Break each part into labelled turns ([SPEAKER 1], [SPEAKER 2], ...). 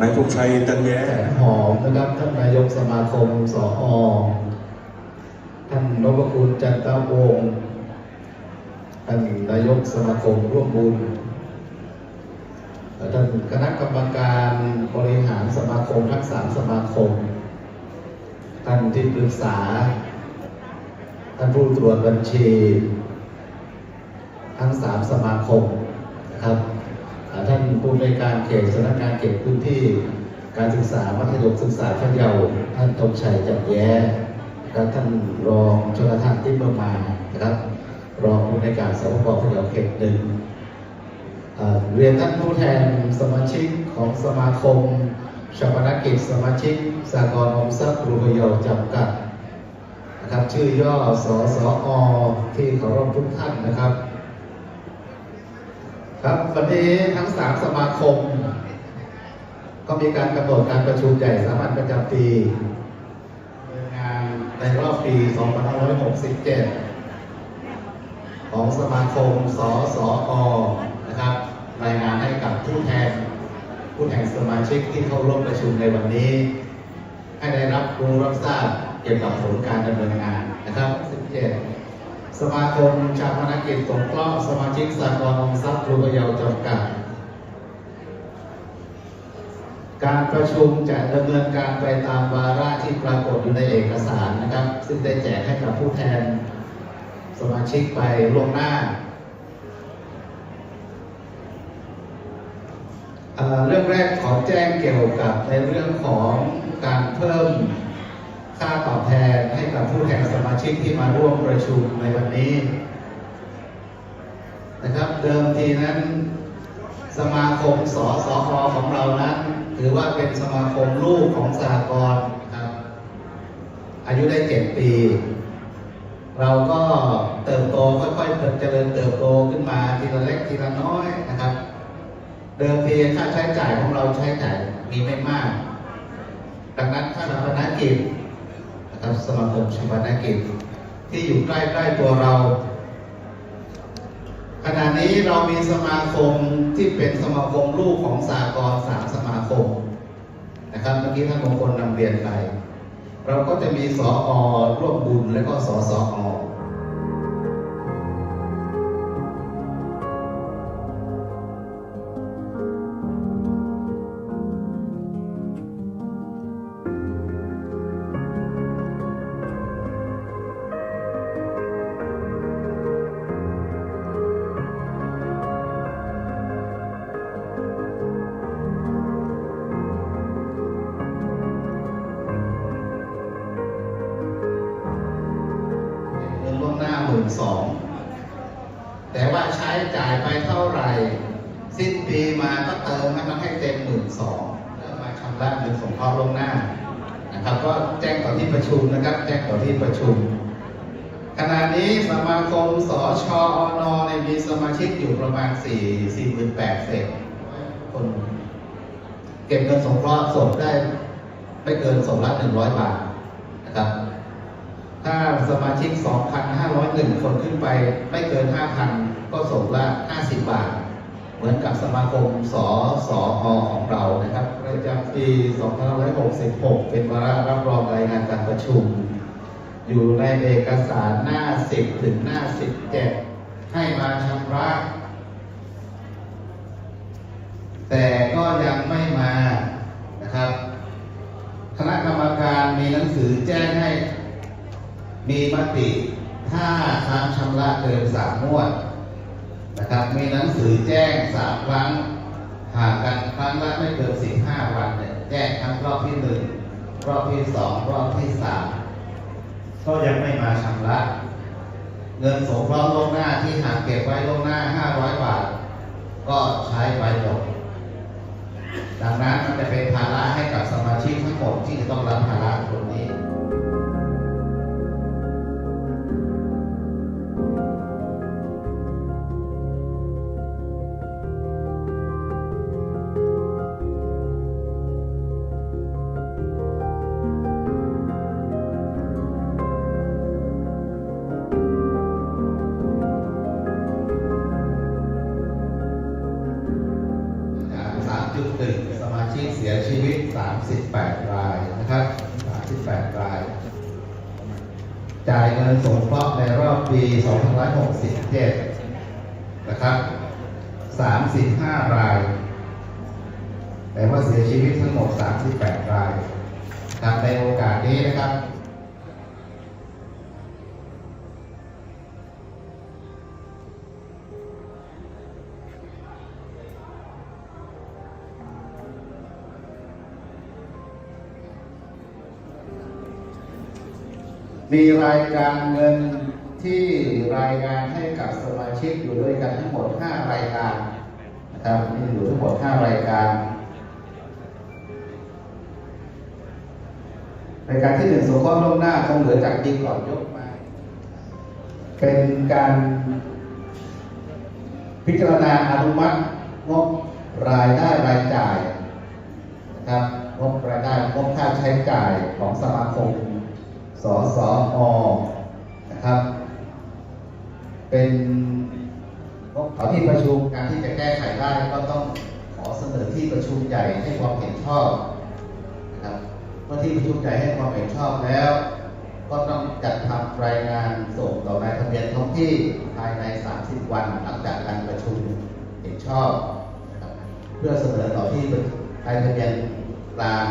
[SPEAKER 1] นายธงชัยจันแย้
[SPEAKER 2] หอมนะครับท่านนายกสมาคมสออท่านนพคุณจันทวงศ์ท่านนายกสมาคมร่วมบุญท่านคณะกรรมการบริหารสมาคมทั้งสามสมาคม ท่านที่ปรึกษา ท่านผู้ตรวจบัญชี ทั้งสามสมาคมนะครับ ท่านผู้ในการเขตสำนักงานเขตพื้นที่ การศึกษามัธยมศึกษาชั้นเยาว์ท่านธงชัยจับแย้และท่านรองชลทานที่เมืองมานะครับ รองผู้ในการสพพะเยาเขตหนึ่งเรียนท่านผู้แทนสมาชิกของสมาคมชาปนกิจสมาชิกสากลอมทรัพย์กรุงพยาจำกัดนะครับชื่อย่อสสอที่เคารพทุกท่านนะครับ ครับวันนี้ทั้งสามสมาคม ก็มีการกำหนดการประชุมใหญ่สามัญประจำปีงานในรอบปี 2567 ของสมาคม สสอนะครับ รายงานให้กับผู้แทน ผู้แทนสมาชิกที่เข้าร่วมประชุมในวันนี้ ให้ได้รับรู้รับทราบเกี่ยวกับผลการดำเนินงาน สมาคมชาพนกิจสงเคราะห์สมาชิกสากลออมทรัพย์ครูพะเยาจำกัด การประชุมจะดำเนินการไปตามวาระที่ปรากฏอยู่ในเอกสารนะครับ ซึ่งได้แจกให้กับผู้แทนสมาชิกไปล่วงหน้าเเรื่องแรกขอแจ้งเกี่ยวกับในเรื่องของการเพิ่ม ค่าตอบแทนให้กับผู้แทนสมาชิกที่มาร่วมประชุมในวันนี้ นะครับเดิมทีนั้น สมาคมสสอของเรานั้นถือว่าเป็นสมาคมลูกของสหกรณ์ครับ อายุได้เจ็ดปี เราก็เติบโตค่อยๆเจริญเติบโตขึ้นมาทีละเล็กทีละน้อยนะครับ เดิมทีค่าใช้จ่ายของเราใช้จ่ายมีไม่มาก ดังนั้นค่าชาปนกิจ นะครับสมาคมชาปนกิจ ที่อยู่ใกล้ๆตัวเรา ขณะนี้เรามีสมาคมที่เป็นสมาคมลูกของสากลสามสมาคมนะครับเมื่อกี้ท่านมงคลนำเรียนไปเราก็จะมีสออร่วมบุญและก็สสออ มื่นสองแต่ว่าใช้จ่ายไปเท่าไหร่ สิ้นปีมาก็เติมให้มันให้เต็มหมื่นสองเพื่อมาชำระเงินสงเคราะห์ลงหน้านะครับ ก็แจ้งต่อที่ประชุมนะครับ แจ้งต่อที่ประชุม ขณะนี้สมาคมสชอนเนี่ยมีสมาชิกอยู่ประมาณ 4 4 8 0 0เศษคนเก็บเงินสงเคราะห์ศพได้ไม่เกินศพละ100 บาทนะครับ ถ้าสมาชิก 2,501 คนขึ้นไปไม่เกิน 5,000 ก็ส่งละ 50 บาท เหมือนกับสมาคมสสอของเรานะครับประจำปี 2566 เป็นวาระรับรองรายงานการประชุม อยู่ในเอกสารหน้า 10 ถึงหน้า 17 ให้มาชำระแต่ก็ยังไม่มานะครับ คณะกรรมการมีหนังสือแจ้งให้ มีมติถ้าค้างชำระเกินสามงวดนะครับ มีหนังสือแจ้งสามครั้งหากกันครั้งละไม่เกินสิบห้าวันเนี่ยแจ้งทั้งรอบที่หนึ่งรอบที่สองรอบที่สามก็ยังไม่มาชำระ เงินสงเคราะห์ล่วงหน้าที่หากเก็บไว้ล่วงหน้าห้าร้อยบาท ก็ใช้ไปหมดดังนั้นมันจะเป็นภาระให้กับสมาชิกทั้งหมดที่จะต้องรับภาระตรงนี้ 38 รายนะครับ38 ราย จ่ายเงินสงเคราะห์ในรอบปี 2567 นะครับ35 ราย แต่ว่าเสียชีวิตทั้งหมด 38 รายครับในโอกาสนี้นะครับ มีรายการเงินที่รายงานให้กับสมาชิกอยู่ด้วยกันทั้งหมด 5 รายการนะครับมีอยู่ทั้งหมด 5 รายการ รายการที่หนึ่งสงเคราะห์ล่วงหน้าคงเหลือจากจริงก่อนยกมา เป็นการพิจารณาอนุมัติงบรายได้รายจ่ายนะครับงบรายได้งบค่าใช้จ่ายของสมาคม สสอนะครับ เป็นงบขอที่ประชุมการที่จะแก้ไขได้ก็ต้องขอเสนอที่ประชุมใหญ่ให้ความเห็นชอบนะครับเมื่อที่ประชุมใหญ่ให้ความเห็นชอบแล้ว ก็ต้องจัดทำรายงานส่งต่อนายทะเบียนท้องที่ภายใน 30 วันหลังจากการประชุมเห็นชอบ เพื่อเสนอต่อที่นายทะเบียนกลาง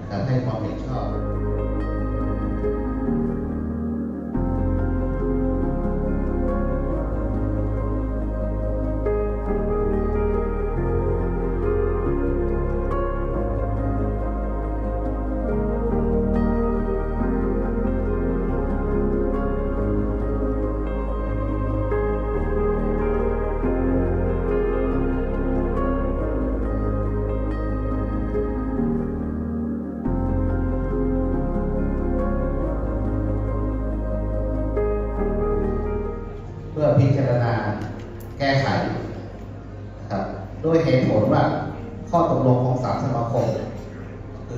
[SPEAKER 2] นะครับให้ความเห็นชอบ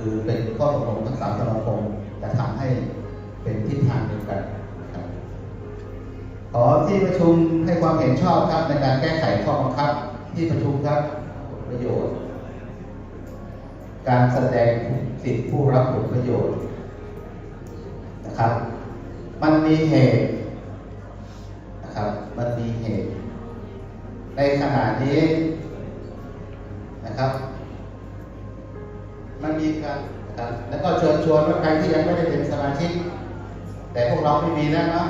[SPEAKER 2] คือเป็นข้อตกลงทั้งสามสมาคมจะทำให้เป็นทิศทางเดียวกันครับขอที่ประชุมให้ความเห็นชอบครับในการแก้ไขข้อบังคับที่ประชุมครับผลประโยชน์ การแสดงสิทธิผู้รับผลประโยชน์นะครับ มันมีเหตุนะครับ มันมีเหตุ ในขณะนี้นะครับ การนแล้วก็เชิญชวนว่าใครที่ยังไม่ได้เป็นสมาชิก แต่พวกเราไม่มีแล้วเนาะ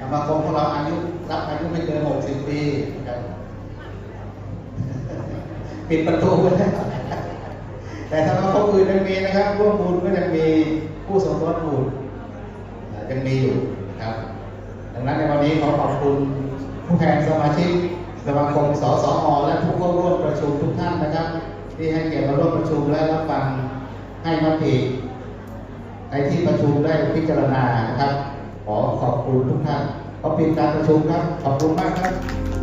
[SPEAKER 2] สมาคมพวกเราอายุรับอายุไม่เกินหกสิบปีนะครับปิดประตูไปแล้วแต่สมาคมอื่นยังมีนะครับร่วมบุญก็ยังมีผู้สมรสบุญยังมีอยู่นะครับ ดังนั้นในวันนี้ขอขอบคุณผู้แทนสมาชิกสมาคมสสอและผู้เข้าร่วมประชุมทุกท่านนะครับ ที่ให้เกียรติมาร่วมประชุมและรับฟัง ให้มติในที่ประชุมได้พิจารณานะครับ ขอขอบคุณทุกท่านขอปิดการประชุมครับ ขอบคุณมากครับ